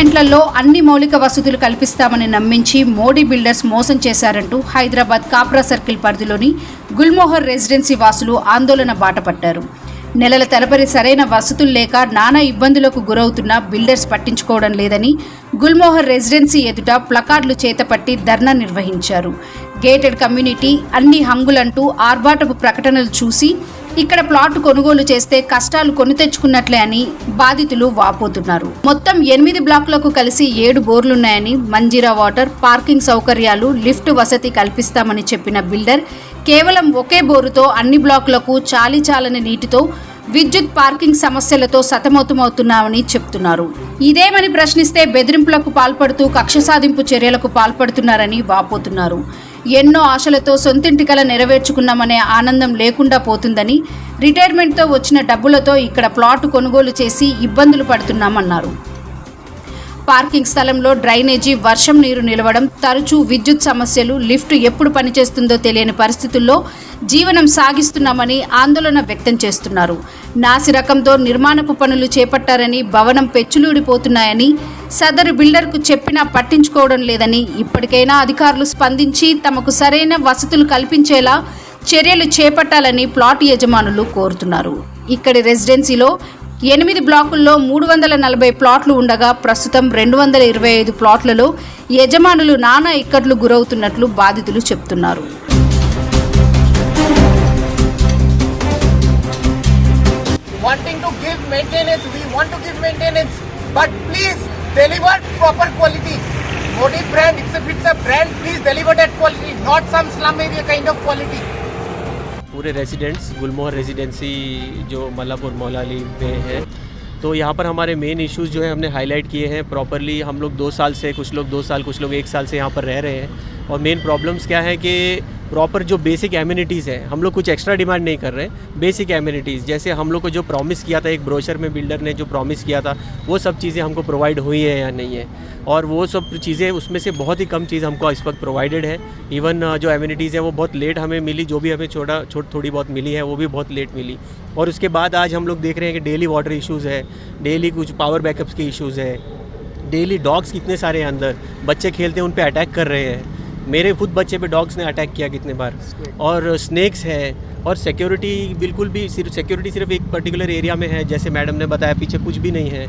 అపార్ట్మెంట్లలో అన్ని మౌలిక వసతులు కల్పిస్తామని నమ్మించి మోడీ బిల్డర్స్ మోసం చేశారంటూ హైదరాబాద్ కాప్రా సర్కిల్ పరిధిలోని గుల్మోహర్ రెసిడెన్సీ వాసులు ఆందోళన బాటపట్టారు నెలల తరబడి సరైన వసతులు లేక నానా ఇబ్బందులకు గురవుతున్న బిల్డర్స్ పట్టించుకోవడం లేదని గుల్మోహర్ రెసిడెన్సీ ఎదుట ప్లకార్డులు చేతపట్టి ధర్నా నిర్వహించారు. గేటెడ్ కమ్యూనిటీ అన్ని హంగులంటూ ఆర్భాటపు ప్రకటనలు చూసి ఇక్కడ ప్లాట్ కొనుగోలు చేస్తే కష్టాలు కొని తెచ్చుకున్నట్లే అని బాధితులు వాపోతున్నారు. మొత్తం ఎనిమిది బ్లాకులకు కలిసి ఏడు బోర్లున్నాయని మంజీరా వాటర్ పార్కింగ్ సౌకర్యాలు లిఫ్ట్ వసతి కల్పిస్తామని చెప్పిన బిల్డర్ కేవలం ఒకే బోరుతో అన్ని బ్లాకులకు చాలి చాలని నీటితో విద్యుత్ పార్కింగ్ సమస్యలతో సతమతమవుతున్నామని చెప్తున్నారు. ఇదేమని ప్రశ్నిస్తే బెదిరింపులకు పాల్పడుతూ కక్ష సాధింపు చర్యలకు పాల్పడుతున్నారని వాపోతున్నారు. ఎన్నో ఆశలతో సొంతింటి కల నెరవేర్చుకున్నామనే ఆనందం లేకుండా పోతుందని రిటైర్మెంట్తో వచ్చిన డబ్బులతో ఇక్కడ ప్లాట్ కొనుగోలు చేసి ఇబ్బందులు పడుతున్నామన్నారు. పార్కింగ్ స్థలంలో డ్రైనేజీ వర్షం నీరు నిలవడం తరచూ విద్యుత్ సమస్యలు లిఫ్ట్ ఎప్పుడు పనిచేస్తుందో తెలియని పరిస్థితుల్లో జీవనం సాగిస్తున్నామని ఆందోళన వ్యక్తం చేస్తున్నారు. నాసి రకంతో నిర్మాణపు పనులు చేపట్టారని భవనం పెచ్చులూడిపోతున్నాయని సదరు బిల్డర్కు చెప్పినా పట్టించుకోవడం లేదని ఇప్పటికైనా అధికారులు స్పందించి తమకు సరైన వసతులు కల్పించేలా చర్యలు చేపట్టాలని ప్లాట్ యజమానులు కోరుతున్నారు. ఇక్కడి రెసిడెన్సీలో ఎనిమిది బ్లాకుల్లో మూడు వందల నలభై ప్లాట్లు ఉండగా ప్రస్తుతం రెండు వందల ఇరవై ఐదు ప్లాట్లలో యజమానులు నానా ఇక్కట్లు గురవుతున్నట్లు బాధితులు చెబుతున్నారు Modi brand it's it's a brand please deliver that quality not some slum area kind of quality पूरे रेजिडेंट्स गुलमोहर रेजिडेंसी जो मल्लापुर मौलाली में है। तो यहाँ पर हमारे मेन इश्यूज़ जो है, हमने हाईलाइट किए हैं प्रॉपरली हम लोग दो साल से, कुछ लोग दो साल, कुछ लोग एक साल से यहाँ पर रह रहे हैं। और मेन प्रॉब्लम्स क्या है कि प्रॉपर जो बेसिक एम्यूनिटीज़ है, हम लोग कुछ एक्स्ट्रा डिमांड नहीं कर रहे हैं बेसिक एम्यूनिटीज़ जैसे हम लोग को जो प्रॉमिस किया था, एक ब्रोशर में बिल्डर ने जो प्रॉमिस किया था, वो सब चीज़ें हमको प्रोवाइड हुई है या नहीं है। और वो सब चीज़ें, उसमें से बहुत ही कम चीज़ हमको इस वक्त प्रोवाइडेड है। इवन जो एम्यूनिटीज़ है, वो बहुत लेट हमें मिली, जो भी हमें छोटा, छोट थोड़ी बहुत मिली है, वो भी बहुत लेट मिली। और उसके बाद आज हम लोग देख रहे हैं कि डेली वाटर इश्यूज़ है डेली कुछ पावर बैकअप्स के इश्यूज़ है डेली डॉग्स कितने सारे हैं अंदर, बच्चे खेलते हैं, उन पर अटैक कर रहे हैं। मेरे खुद बच्चे पे डॉग्स ने अटैक किया कितने बार। और स्नैक्स है और सिक्योरिटी बिल्कुल भी सिर्फ़ सिक्योरिटी सिर्फ़ एक पर्टिकुलर एरिया में है जैसे मैडम ने बताया पीछे कुछ भी नहीं है।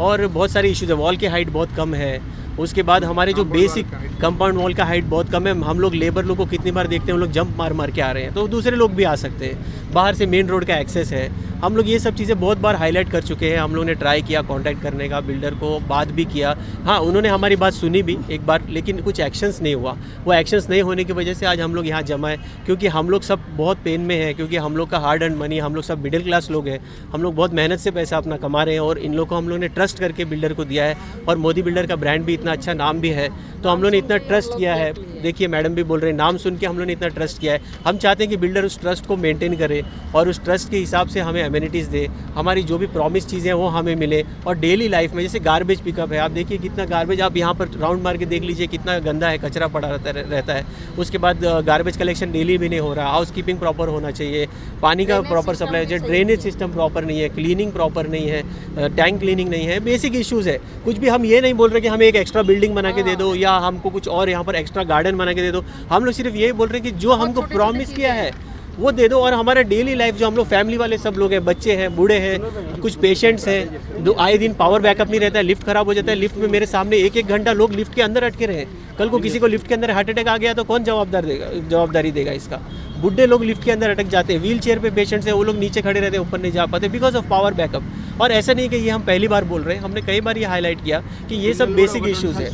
और बहुत सारे इश्यूज़ है वॉल की हाइट बहुत कम है। उसके बाद हमारे जो बेसिक कंपाउंड वॉल का हाइट बहुत कम है। हम लोग लेबर लोग को कितनी बार देखते हैं हम लोग जंप मार मार के आ रहे हैं। तो दूसरे लोग भी आ सकते हैं। बाहर से मेन रोड का एक्सेस है। हम लोग ये सब चीज़ें बहुत बार हाईलाइट कर चुके हैं। हम लोग ने ट्राई किया कांटेक्ट करने का बिल्डर को बात भी किया। हाँ उन्होंने हमारी बात सुनी भी एक बार लेकिन कुछ एक्शंस नहीं हुआ। वो एक्शंस नहीं होने की वजह से आज हम लोग यहाँ जमा है क्योंकि हम लोग सब बहुत पेन में हैं क्योंकि हम लोग का हार्ड एंड मनी हम लोग सब मिडिल क्लास लोग हैं। हम लोग बहुत मेहनत से पैसा अपना कमा रहे हैं और इन लोग को हम लोग ने ट्रस्ट करके बिल्डर को दिया है। और मोदी बिल्डर का ब्रांड भी इतना अच्छा नाम भी है तो हम लोग ने इतना ट्रस्ट किया है। देखिए मैडम भी बोल रहे हैं नाम सुन के हम लोग ने इतना ट्रस्ट किया है। हम चाहते हैं कि बिल्डर उस ट्रस्ट को मेंटेन करे और उस ट्रस्ट के हिसाब से हमें अम्यूनिटीज़ दे हमारी जो भी प्रॉमिस चीज़ें हैं वो हमें मिले और डेली लाइफ में जैसे गार्बेज पिकअप है आप देखिए कितना गार्बेज आप यहाँ पर राउंड मार के देख लीजिए कितना गंदा है कचरा पड़ा रहता है उसके बाद गार्बेज कलेक्शन डेली भी नहीं हो रहा हाउस कीपिंग प्रॉपर होना चाहिए पानी का प्रॉपर सप्लाई जो ड्रेनेज सिस्टम प्रॉपर नहीं है क्लीनिंग प्रॉपर नहीं है टैंक क्लीनिंग नहीं है बेसिक इश्यूज़ है। कुछ भी हम ये नहीं बोल रहे कि हमें एक एक्स्ट्रा बिल्डिंग बना के दे दो या हमको कुछ और यहाँ पर एक्स्ट्रा गार्डन बना के दे दो। हम लोग सिर्फ़ यही बोल रहे हैं कि जो हमको प्रॉमिस किया है वो दे दो। और हमारा डेली लाइफ जो हम लोग फैमिली वाले सब लोग हैं बच्चे हैं बूढ़े हैं कुछ पेशेंट्स हैं दो आए दिन पावर बैकअप नहीं रहता है लिफ्ट खराब हो जाता है लिफ्ट में मेरे सामने एक एक घंटा लोग लिफ्ट के अंदर अटके रहे कल को किसी को लिफ्ट के अंदर हार्ट अटैक आ गया तो कौन जवाबदार देगा जवाबदारी देगा इसका? बुढ़े लोग लिफ्ट के अंदर अटक जाते हैं व्हील चेयर पे पेशेंट्स हैं वो लोग नीचे खड़े रहते हैं ऊपर नहीं जा पाते बिकॉज ऑफ पावर बैकअप और ऐसा नहीं कि ये हम पहली बार बोल रहे हैं हमने कई बार ये हाईलाइट किया कि ये सब बेसिक इश्यूज है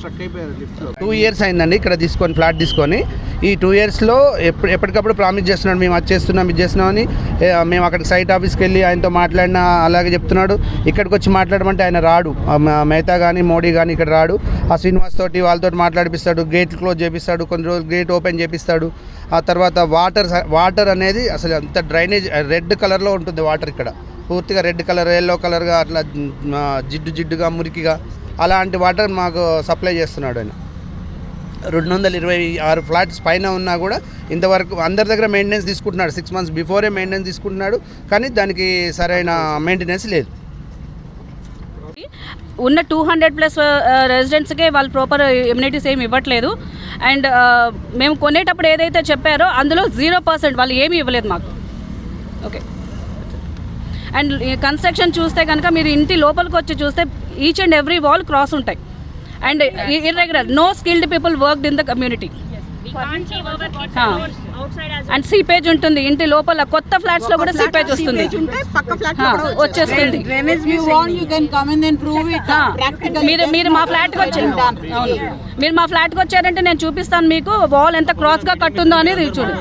టూ ఇయర్స్ అయిందండి ఇక్కడ తీసుకొని ఫ్లాట్ తీసుకొని ఈ టూ ఇయర్స్లో ఎప్పుడు ఎప్పటికప్పుడు ప్రామిస్ చేస్తున్నాడు మేము అది చేస్తున్నాం ఇది చేస్తున్నామని ఏ, మేము అక్కడ సైట్ ఆఫీస్కి వెళ్ళి ఆయనతో మాట్లాడినా అలాగే చెప్తున్నాడు ఇక్కడికి వచ్చి మాట్లాడమంటే ఆయన రాడు ఆ, మ- మెహతా కానీ మోడీ కానీ ఇక్కడ రాడు ఆ శ్రీనివాస్ తోటి వాళ్ళతో మాట్లాడిపిస్తాడు గేట్ క్లోజ్ చేపిస్తాడు కొన్ని రోజులు గేట్ ఓపెన్ చేపిస్తాడు ఆ తర్వాత వాటర్ వాటర్ అనేది అసలు అంత డ్రైనేజ్ రెడ్ కలర్లో ఉంటుంది వాటర్ ఇక్కడ. పూర్తిగా రెడ్ కలర్ ఎల్లో కలర్గా అట్లా జిడ్డు జిడ్డుగా మురికిగా అలాంటి వాటర్ మాకు సప్లై చేస్తున్నాడు ఆయన. రెండు వందల ఇరవై ఆరు ఫ్లాట్స్ పైన ఉన్నా కూడా ఇంతవరకు అందరి దగ్గర మెయింటెనెన్స్ తీసుకుంటున్నాడు. సిక్స్ మంత్స్ బిఫోరే మెయింటెనెన్స్ తీసుకుంటున్నాడు. కానీ దానికి సరైన మెయింటెనెన్స్ లేదు. ఉన్న టూ హండ్రెడ్ ప్లస్ రెసిడెంట్స్కే వాళ్ళు ప్రాపర్ ఇమ్యూనిటీస్ ఏమి ఇవ్వట్లేదు. అండ్ మేము కొనేటప్పుడు ఏదైతే చెప్పారో అందులో జీరో పర్సెంట్ వాళ్ళు ఏమీ ఇవ్వలేదు మాకు. ఓకే అండ్ కన్స్ట్రక్షన్ చూస్తే కనుక మీరు ఇంటి లోపలికి వచ్చి చూస్తే each and every wall cracks ఉంటాయి. And irregular no skilled people work in the community and seepage ఉంటుంది ఇంటి లోపల కొత్త ఫ్లాట్స్లో కూడా సీపేజ్ వస్తుంది. వచ్చేస్తుంది. మీరు మీరు మా ఫ్లాట్కి వచ్చారు అవును. మీరు మా ఫ్లాట్కి వచ్చారంటే నేను చూపిస్తాను మీకు వాల్ ఎంత క్రాస్గా కట్టుందో అనేది చూడు.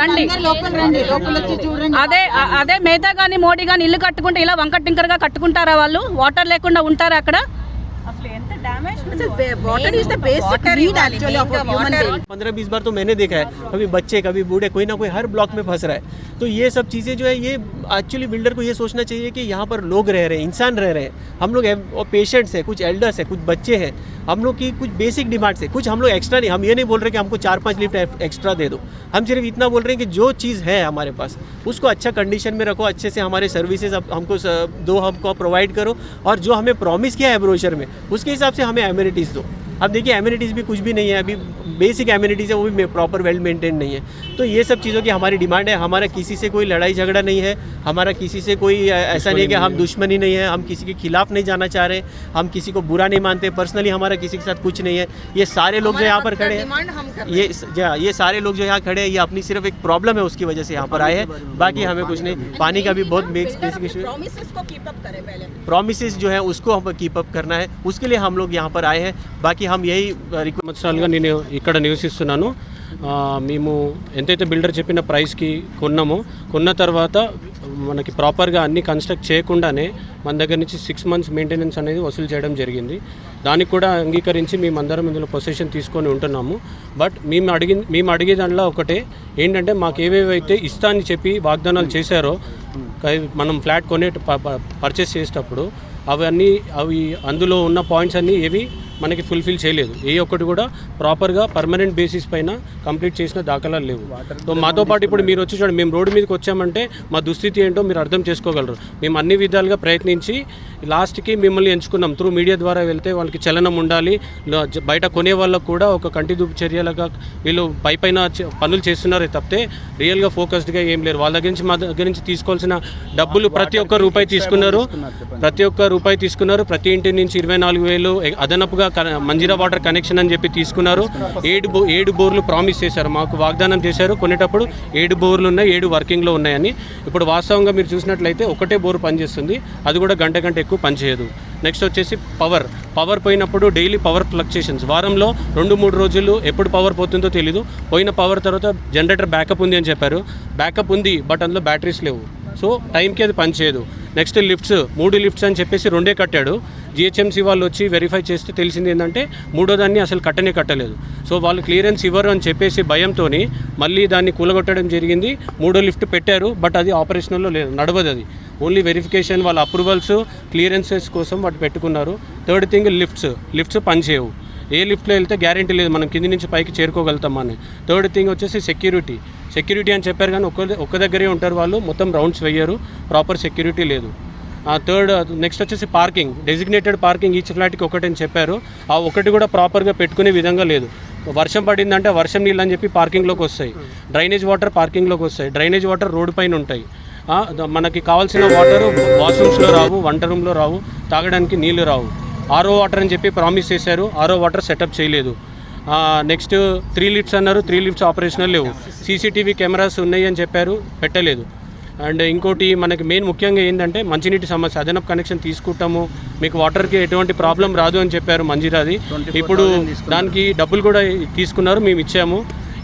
రండి. అందరు లోపల రండి లోపల వచ్చి చూడండి. అదే అదే మేతా కానీ మోడీ కానీ ఇల్లు కట్టుకుంటే ఇలా వంక టింకర్గా కట్టుకుంటారా వాళ్ళు? వాటర్ లేకుండా ఉంటారా అక్కడ? पंद्रह बीस बार तो मैंने देखा है कभी बच्चे कभी बूढ़े कोई ना कोई हर ब्लॉक में फंस रहा है। तो ये सब चीज़ें जो है ये एक्चुअली बिल्डर को ये सोचना चाहिए कि यहाँ पर लोग रह रहे हैं, इंसान रह रहे हैं। हम लोग पेशेंट्स हैं, कुछ एल्डर्स हैं, कुछ बच्चे हैं। हम लोग की कुछ बेसिक डिमांड्स है। कुछ हम लोग एक्स्ट्रा नहीं, हम ये नहीं बोल रहे कि हमको चार पाँच लिफ्ट एक्स्ट्रा दे दो। हम सिर्फ़ इतना बोल रहे हैं कि जो चीज़ है हमारे पास, उसको अच्छा कंडीशन में रखो, अच्छे से हमारे सर्विसेज़ हमको दो हमको प्रोवाइड करो। और जो हमें प्रॉमिस किया है ब्रोशर में, उसके हिसाब से हमें एम्यूनिटीज़ दो। अब देखिए एम्यूनिटीज़ भी कुछ भी नहीं है अभी बेसिक एम्यूनिटीज़ है वो भी प्रॉपर वेल मेंटेन नहीं है। तो ये सब चीज़ों की हमारी डिमांड है हमारा किसी से कोई लड़ाई झगड़ा नहीं है हमारा किसी से कोई ऐसा नहीं है कि हम दुश्मनी नहीं है हम किसी के खिलाफ नहीं जाना चाह रहे हम किसी को बुरा नहीं मानते पर्सनली हमारा किसी के साथ कुछ नहीं है। ये सारे लोग जो यहाँ पर खड़े हैं ये ये सारे लोग जो यहाँ खड़े हैं ये अपनी सिर्फ़ एक प्रॉब्लम है उसकी वजह से यहाँ पर आए हैं। बाकी हमें कुछ नहीं पानी का भी बहुत बेसिक इशू है जो है उसको हम कीपअप करना है उसके लिए हम लोग यहाँ पर आए हैं। बाकी हम यही रिक्वेस्ट సంవత్సరాలుగా నేను ఇక్కడ నివసిస్తున్నాను ఆ, మేము ఎంతైతే బిల్డర్ చెప్పిన ప్రైస్కి కొన్నామో కొన్న తర్వాత మనకి ప్రాపర్గా అన్ని కన్స్ట్రక్ట్ చేయకుండానే మన దగ్గర నుంచి సిక్స్ మంత్స్ మెయింటెనెన్స్ అనేది వసూలు చేయడం జరిగింది దానికి కూడా అంగీకరించి మేమందరం ఇందులో పొజిషన్ తీసుకొని ఉంటున్నాము బట్ మేము అడిగి మేము అడిగే దాంట్లో ఒకటే ఏంటంటే మాకు ఏవేవైతే ఇస్తా అని చెప్పి వాగ్దానాలు చేశారో కై- మనం ఫ్లాట్ కొనే పర్చేస్ చేసేటప్పుడు అవన్నీ అవి అందులో ఉన్న పాయింట్స్ అన్నీ ఏవి మనకి ఫుల్ఫిల్ చేయలేదు. ఏ ఒక్కటి కూడా ప్రాపర్గా పర్మనెంట్ బేసిస్ పైన కంప్లీట్ చేసిన దాఖలాలు లేవు. సో మాతో పాటు ఇప్పుడు మీరు వచ్చి చూడండి మేము రోడ్డు మీదకి వచ్చామంటే మా దుస్థితి ఏంటో మీరు అర్థం చేసుకోగలరు. మేము అన్ని విధాలుగా ప్రయత్నించి లాస్ట్కి మిమ్మల్ని ఎంచుకున్నాం. త్రూ మీడియా ద్వారా వెళ్తే వాళ్ళకి చలనం ఉండాలి. బయట కొనే వాళ్ళకు కూడా ఒక కంటి దూపు చర్యలుగా వీళ్ళు పై పైన పనులు చేస్తున్నారే తప్పితే రియల్గా ఫోకస్డ్గా ఏం లేరు. వాళ్ళ దగ్గర నుంచి మా దగ్గర నుంచి తీసుకోవాల్సిన డబ్బులు ప్రతి ఒక్క రూపాయి తీసుకున్నారు. ప్రతి ఒక్క రూపాయి తీసుకున్నారు. ప్రతి ఇంటి నుంచి ఇరవై నాలుగు వేలు అదనపుగా మంజీరా వాటర్ కనెక్షన్ అని చెప్పి తీసుకున్నారు. ఏడు బో ఏడు బోర్లు ప్రామిస్ చేశారు. మాకు వాగ్దానం చేశారు. కొనేటప్పుడు ఏడు బోర్లు ఉన్నాయి ఏడు వర్కింగ్లో ఉన్నాయని. ఇప్పుడు వాస్తవంగా మీరు చూసినట్లయితే ఒకటే బోర్ పనిచేస్తుంది. అది కూడా గంట గంట ఎక్కువ పనిచేయదు. నెక్స్ట్ వచ్చేసి పవర్ పవర్ పోయినప్పుడు డైలీ పవర్ ఫ్లక్చుయేషన్స్ వారంలో రెండు మూడు రోజులు ఎప్పుడు పవర్ పోతుందో తెలీదు. పోయిన పవర్ తర్వాత జనరేటర్ బ్యాకప్ ఉంది అని చెప్పారు. బ్యాకప్ ఉంది బట్ అందులో బ్యాటరీస్ లేవు. సో టైంకి అది పనిచేయదు. నెక్స్ట్ లిఫ్ట్స్ మూడు లిఫ్ట్స్ అని చెప్పేసి రెండే కట్టాడు. జిహెచ్ఎంసీ వాళ్ళు వచ్చి వెరిఫై చేస్తే తెలిసింది ఏంటంటే మూడో దాన్ని అసలు కట్టనే కట్టలేదు. సో వాళ్ళు క్లియరెన్స్ ఇవ్వరు అని చెప్పేసి భయంతో మళ్ళీ దాన్ని కూలగొట్టడం జరిగింది. మూడో లిఫ్ట్ పెట్టారు బట్ అది ఆపరేషనల్లో లేదు నడవదు అది. ఓన్లీ వెరిఫికేషన్ వాళ్ళ అప్రూవల్స్ క్లియరెన్సెస్ కోసం వాటి పెట్టుకున్నారు. Third thing lifts. లిఫ్ట్స్ పనిచేయవు. ఏ లిఫ్ట్లో వెళ్తే గ్యారంటీ లేదు మనం కింది నుంచి పైకి చేరుకోగలుగుతామని థర్డ్ థింగ్ వచ్చేసి సెక్యూరిటీ. సెక్యూరిటీ అని చెప్పారు కానీ ఒక్క ఒక్క దగ్గరే ఉంటారు వాళ్ళు మొత్తం రౌండ్స్ వేయరు ప్రాపర్ సెక్యూరిటీ లేదు. థర్డ్ నెక్స్ట్ వచ్చేసి పార్కింగ్. డెసిగ్నేటెడ్ పార్కింగ్ ఈచ్ ఫ్లాట్కి ఒకటని చెప్పారు. ఆ ఒకటి కూడా ప్రాపర్గా పెట్టుకునే విధంగా లేదు. వర్షం పడిందంటే వర్షం నీళ్ళు అని చెప్పి పార్కింగ్లోకి వస్తాయి. డ్రైనేజ్ వాటర్ పార్కింగ్లోకి వస్తాయి. డ్రైనేజ్ వాటర్ రోడ్ పైన ఉంటాయి. మనకి కావాల్సిన వాటర్ వాష్రూమ్స్లో రావు వంట రూమ్లో రావు తాగడానికి నీళ్ళు రావు. ఆరో వాటర్ అని చెప్పి ప్రామిస్ చేశారు. ఆరో వాటర్ సెటప్ చేయలేదు. నెక్స్ట్ త్రీ లిఫ్ట్స్ అన్నారు. త్రీ లిఫ్ట్స్ ఆపరేషనల్ లేవు. సీసీటీవీ కెమెరాస్ ఉన్నాయి అని చెప్పారు. పెట్టలేదు. అండ్ ఇంకోటి మనకి మెయిన్ ముఖ్యంగా ఏంటంటే మంచినీటి సమస్య. అదనపు కనెక్షన్ తీసుకుంటాము. మీకు వాటర్కి ఎటువంటి ప్రాబ్లం రాదు అని చెప్పారు మంజీరాది. ఇప్పుడు దానికి డబ్బులు కూడా తీసుకున్నారు. మేము ఇచ్చాము.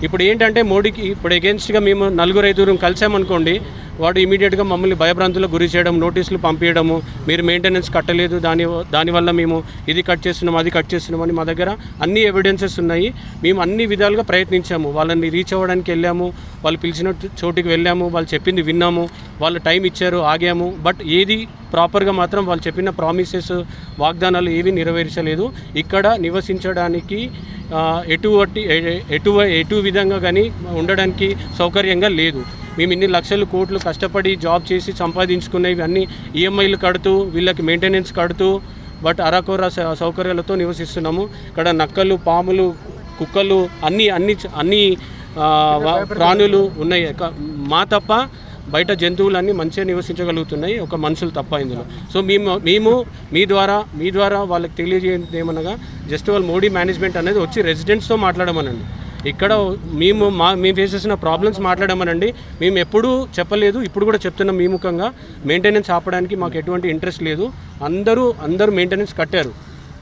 ఇప్పుడు ఏంటంటే మోడీకి ఇప్పుడు అగేన్స్ట్గా మేము నలుగురు ఐదుగురు కలిసామనుకోండి వాడు ఇమీడియట్గా మమ్మల్ని భయభ్రాంతులకు గురి చేయడం నోటీసులు పంపించడము మీరు మెయింటెనెన్స్ కట్టలేదు దాని దానివల్ల మేము ఇది కట్ చేస్తున్నాం అది కట్ చేస్తున్నామని మా దగ్గర అన్ని ఎవిడెన్సెస్ ఉన్నాయి. మేము అన్ని విధాలుగా ప్రయత్నించాము. వాళ్ళని రీచ్ అవ్వడానికి వెళ్ళాము వాళ్ళు పిలిచిన చోటికి వెళ్ళాము వాళ్ళు చెప్పింది విన్నాము వాళ్ళు టైం ఇచ్చారు ఆగాము. బట్ ఏది ప్రాపర్గా మాత్రం వాళ్ళు చెప్పిన ప్రామిసెస్ వాగ్దానాలు ఏవి నెరవేర్చలేదు. ఇక్కడ నివసించడానికి ఎటువంటి ఎటు ఎటు విధంగా కానీ ఉండడానికి సౌకర్యంగా లేదు. మేము ఇన్ని లక్షలు కోట్లు కష్టపడి జాబ్ చేసి సంపాదించుకునేవి అన్నీ ఈఎంఐలు కడుతూ వీళ్ళకి మెయింటెనెన్స్ కడుతూ బట్ అరకొర సౌకర్యాలతో నివసిస్తున్నాము. ఇక్కడ నక్కలు పాములు కుక్కలు అన్ని అన్ని అన్ని ప్రాణులు ఉన్నాయి. మా తప్ప బయట జంతువులన్నీ మంచిగా నివసించగలుగుతున్నాయి ఒక మనుషులు తప్ప ఇందులో. సో మేము మేము మీ ద్వారా మీ ద్వారా వాళ్ళకి తెలియజేయండి ఏమనగా జస్ట్ వాళ్ళ మోడీ మేనేజ్మెంట్ అనేది వచ్చి రెసిడెంట్స్తో మాట్లాడమనండి. ఇక్కడ మేము మా మేము ఫేస్ చేసిన ప్రాబ్లమ్స్ మాట్లాడమనండి. మేము ఎప్పుడూ చెప్పలేదు ఇప్పుడు కూడా చెప్తున్నాం మీ ముఖంగా. మెయింటెనెన్స్ ఆపడానికి మాకు ఎటువంటి ఇంట్రెస్ట్ లేదు. అందరూ అందరూ మెయింటెనెన్స్ కట్టారు.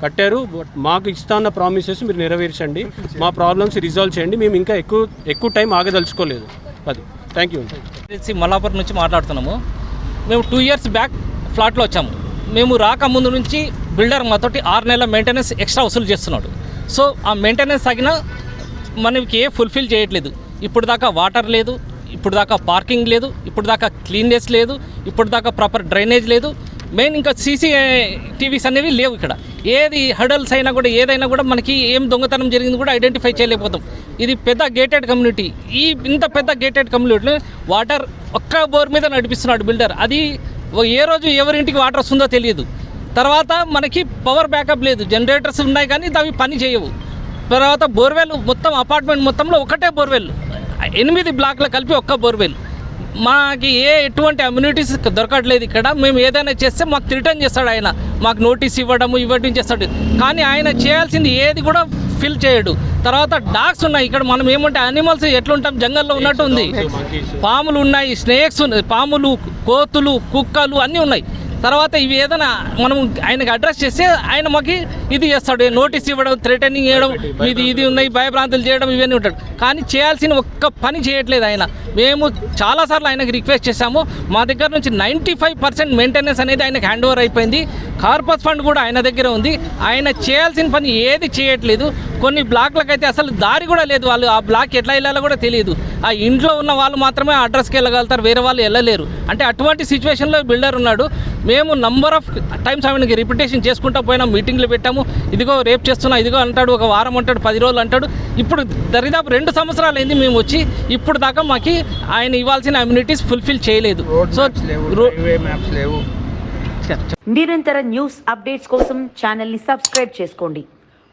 కట్టారు బట్ మాకు ఇస్తాన్న ప్రామిసెస్ మీరు నెరవేర్చండి. మా ప్రాబ్లమ్స్ రిజాల్వ్ చేయండి. మేము ఇంకా ఎక్కువ ఎక్కువ టైం ఆగదలుచుకోలేదు. అది. థ్యాంక్ యూ ఏజెన్సీ మల్లాపురం నుంచి మాట్లాడుతున్నాము. మేము టూ ఇయర్స్ బ్యాక్ ఫ్లాట్లో వచ్చాము. మేము రాకముందు నుంచి బిల్డర్ మాతోటి ఆరు నెలల మెయింటెనెన్స్ ఎక్స్ట్రా వసూలు చేస్తున్నాడు. సో ఆ మెయింటెనెన్స్ తగిన మనకి ఏ ఫుల్ఫిల్ చేయట్లేదు. ఇప్పుడు దాకా వాటర్ లేదు ఇప్పుడు దాకా పార్కింగ్ లేదు ఇప్పుడు దాకా క్లీన్నెస్ లేదు ఇప్పుడు దాకా ప్రాపర్ డ్రైనేజ్ లేదు. మెయిన్ ఇంకా సీసీ టీవీస్ అనేవి లేవు ఇక్కడ. ఏది హడల్స్ అయినా కూడా ఏదైనా కూడా మనకి ఏం దొంగతనం జరిగింది కూడా ఐడెంటిఫై చేయలేకపోతాం. ఇది పెద్ద గేటెడ్ కమ్యూనిటీ ఈ ఇంత పెద్ద గేటెడ్ కమ్యూనిటీలో వాటర్ ఒక్క బోర్ మీద నడిపిస్తున్నాడు బిల్డర్. అది ఓ- ఏ రోజు ఎవరింటికి వాటర్ వస్తుందో తెలియదు. తర్వాత మనకి పవర్ బ్యాకప్ లేదు. జనరేటర్స్ ఉన్నాయి కానీ అవి పని చేయవు. తర్వాత బోర్వెల్ మొత్తం అపార్ట్మెంట్ మొత్తంలో ఒకటే బోర్వెల్. ఎనిమిది బ్లాక్లు కలిపి ఒక్క బోర్వెల్. మాకు ఏ ఎటువంటి అమ్యూనిటీస్ దొరకట్లేదు ఇక్కడ. మేము ఏదైనా చేస్తే మాకు రిటర్న్ చేస్తాడు ఆయన. మాకు నోటీస్ ఇవ్వడము ఇవ్వడం చేస్తాడు. కానీ ఆయన చేయాల్సింది ఏది కూడా ఫిల్ చేయడు. తర్వాత డాగ్స్ ఉన్నాయి. ఇక్కడ మనం ఏమంటే అనిమల్స్ ఎట్లుంటాం? జంగల్లో ఉన్నట్టు ఉంది పాములు ఉన్నాయి స్నేక్స్ ఉన్నాయి. పాములు కోతులు కుక్కలు అన్నీ ఉన్నాయి. తర్వాత ఇవి ఏదైనా మనం ఆయనకి అడ్రస్ చేస్తే ఆయన మాకు ఇది చేస్తాడు. నోటీస్ ఇవ్వడం థ్రెటనింగ్ చేయడం ఇది ఇది ఉన్నాయి భయభ్రాంతులు చేయడం ఇవన్నీ ఉంటాడు. కానీ చేయాల్సిన ఒక్క పని చేయట్లేదు ఆయన. మేము చాలాసార్లు ఆయనకి రిక్వెస్ట్ చేశాము. మా దగ్గర నుంచి నైంటీ ఫైవ్ పర్సెంట్ మెయింటెనెన్స్ అనేది ఆయనకు హ్యాండ్ ఓవర్ అయిపోయింది. కార్పస్ ఫండ్ కూడా ఆయన దగ్గర ఉంది. ఆయన చేయాల్సిన పని ఏది చేయట్లేదు. కొన్ని బ్లాక్లకు అయితే అసలు దారి కూడా లేదు. వాళ్ళు ఆ బ్లాక్ ఎట్లా వెళ్ళాలో కూడా తెలియదు. ఆ ఇంట్లో ఉన్న వాళ్ళు మాత్రమే ఆ అడ్రస్కి వెళ్ళగలుగుతారు. వేరే వాళ్ళు వెళ్ళలేరు. అంటే అటువంటి సిచ్యువేషన్లో బిల్డర్ ఉన్నాడు. మేము నంబర్ ఆఫ్ టైమ్స్ ఆయనకి రిపిటేషన్ చేసుకుంటూ పోయినా. మీటింగ్లు పెట్టాము. ఇదిగో రేపు చేస్తున్నా ఇదిగో అంటాడు ఒక వారం అంటాడు పది రోజులు అంటాడు. ఇప్పుడు దరిదాపు రెండు సంవత్సరాలు అయింది మేము వచ్చి ఇప్పుడు దాకా మాకు ఆయన ఇవ్వాల్సిన అమ్యూనిటీస్ ఫుల్ఫిల్ చేయలేదు. సో రో- మ్యాప్స్ లేవు. నిరంతర న్యూస్ అప్డేట్స్ కోసం ఛానల్ని సబ్స్క్రైబ్ చేసుకోండి.